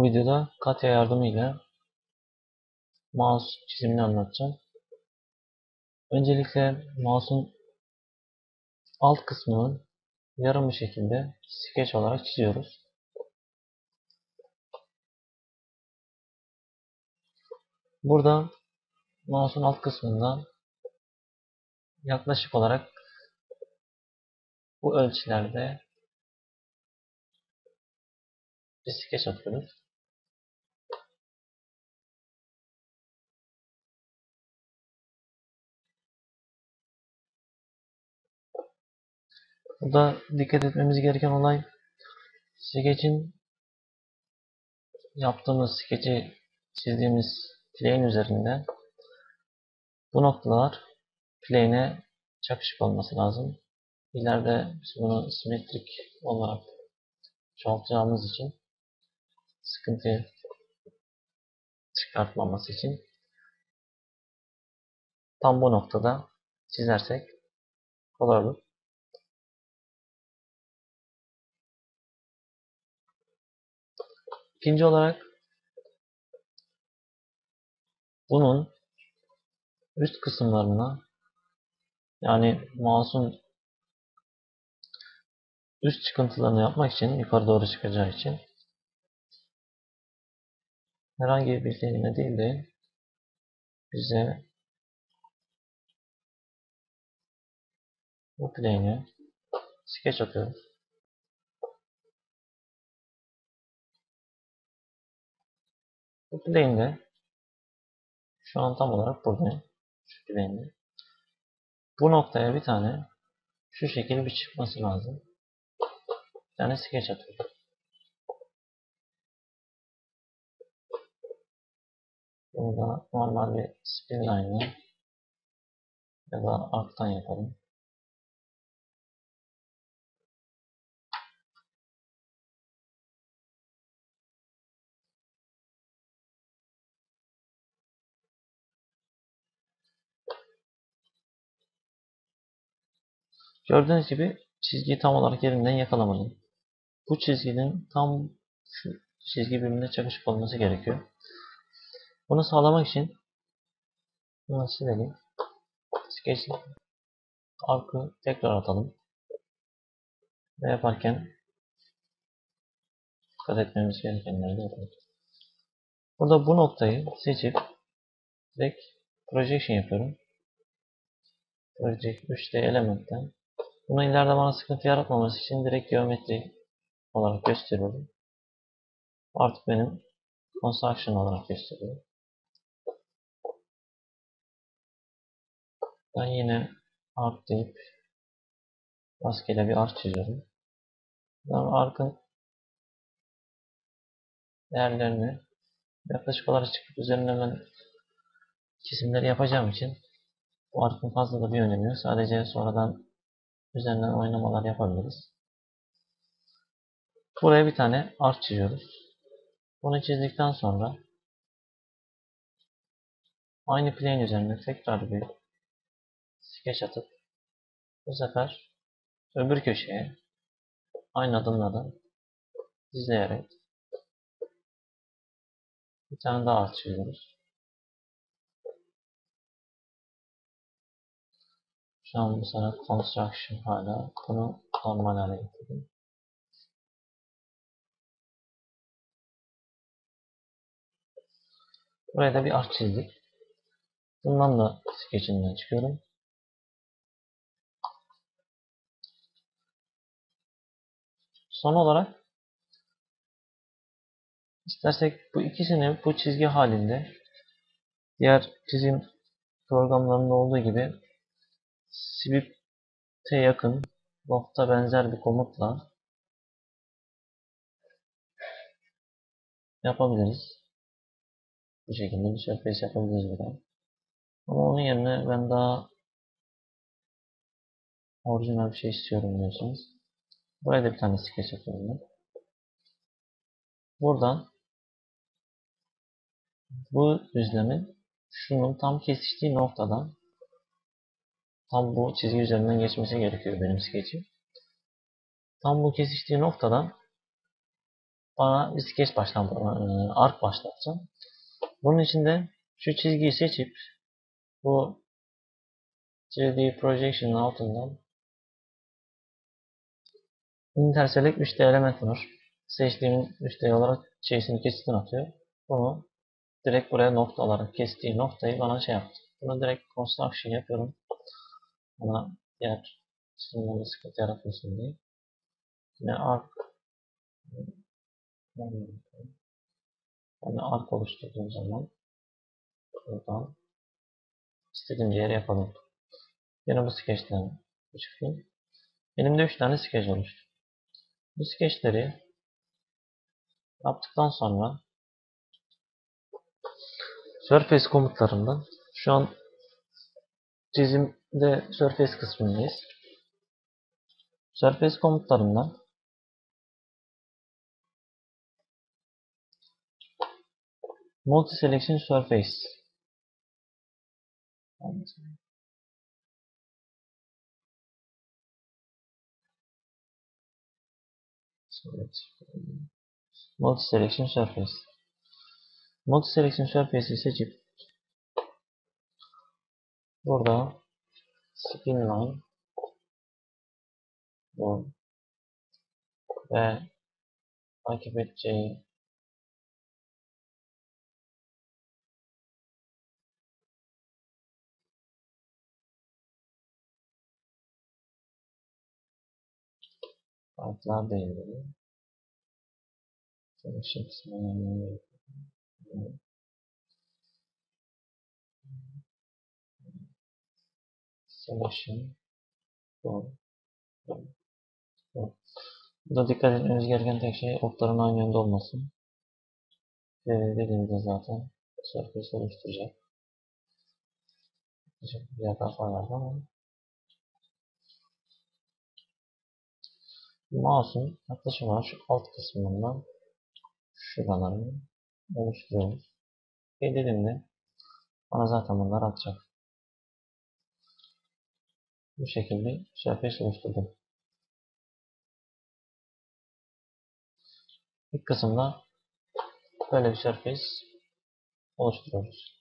Bu videoda Katya yardımıyla mouse çizimini anlatacağım. Öncelikle mouse'un alt kısmını yarım bir şekilde sketch olarak çiziyoruz. Burada mouse'un alt kısmından yaklaşık olarak bu ölçülerde bir sketch atıyoruz. Burada dikkat etmemiz gereken olay sketch'in yaptığımız sketch'i çizdiğimiz plane üzerinde bu noktalar plane'e çakışık olması lazım. İleride biz bunu simetrik olarak çoğaltacağımız için sıkıntı çıkartmaması için tam bu noktada çizersek kolay olur. İkinci olarak bunun üst kısımlarına yani mouse'un üst çıkıntılarını yapmak için yukarı doğru çıkacağı için herhangi bir kelime değil de bize bu plane'e sketch atıyoruz. Bu plane'de şu an tam olarak buradayım. Şu plane'de. Bu noktaya bir tane şu şekilde bir çıkması lazım. Bir tane sketch atıyorum. Burada normal bir spin line ya da arc'tan yapalım. Gördüğünüz gibi çizgiyi tam olarak yerinden yakalamadım. Bu çizginin tam şu çizgi birbirine çakışık olması gerekiyor. Bunu sağlamak için bunu silelim. Sketch arkı tekrar atalım. Ve yaparken dikkat etmemiz gerekenleri de yapalım. Burada bu noktayı seçip direkt projection yapıyorum. Project 3D elementten bunu ileride bana sıkıntı yaratmaması için direkt geometri olarak gösteriyorum. Artık benim construction olarak gösteriyorum. Ben yine arc deyip rastgele bir arc çiziyorum. Ben arc'ın değerlerini yaklaşık olarak çıkıp üzerine ben çizimleri yapacağım için bu arc'ın fazla da bir önemi yok. Sadece sonradan üzerinden oynamalar yapabiliriz. Buraya bir tane arc çiziyoruz. Bunu çizdikten sonra aynı plane üzerine tekrar bir sketch atıp bu sefer öbür köşeye aynı adımlardan dizleyerek bir tane daha arc çiziyoruz. Şu an sana construction hala bunu normal hale getirdim. Buraya da bir arc çizdik. Bundan da sketchinden çıkıyorum. Son olarak istersek bu ikisini bu çizgi halinde diğer çizim programlarında olduğu gibi sweep'e yakın nokta benzer bir komutla yapabiliriz. Bu şekilde bir surface yapabiliriz buradan. Ama onun yerine ben daha orijinal bir şey istiyorum diyorsunuz. Buraya da bir tane sketch yapıyorum. Buradan bu düzlemin şunun tam kesiştiği noktadan tam bu çizgi üzerinden geçmesi gerekiyor benim sketch'im. Tam bu kesiştiği noktadan bana bir sketch baştan e, arc başlatacağım. Bunun için de şu çizgiyi seçip bu 3D Projection'ın altından Interselect 3D element var. Seçtiğim 3D olarak şeysini kesitini atıyor. Bunu direkt buraya nokta olarak kestiği noktayı bana şey yaptı. Bunu direkt construction yapıyorum. Bana diğer çizimlerde sıkıntı yaratmasın diye. Yine arc yani arc oluşturduğum zaman buradan istediğim yere yapalım. Yine bu skeçten çıkayım. Elimde 3 tane skeç oluştu. Bu skeçleri yaptıktan sonra Surface komutlarından şu an çizimde Surface kısmındayız. Surface komutlarından Multi Selection Surface Multi Selection Surface Multi Selection Surface'i seçip burada Spin Line bu ve takip edeceği Kartlar değildir. Selection kısmına Selection bu. Bu. Bu. Burada dikkat etmemiz gereken tek şey okların aynı yönde olması. Ee, dediğimizde zaten surface oluşturacak. Bir hata vardı ama Mouse'un yaklaşık olarak şu alt kısmından şuralarını oluşturuyoruz. Ve dediğimde bana zaten bunlar atacak. Bu şekilde surface oluşturdum. İlk kısımda böyle bir surface oluşturuyoruz.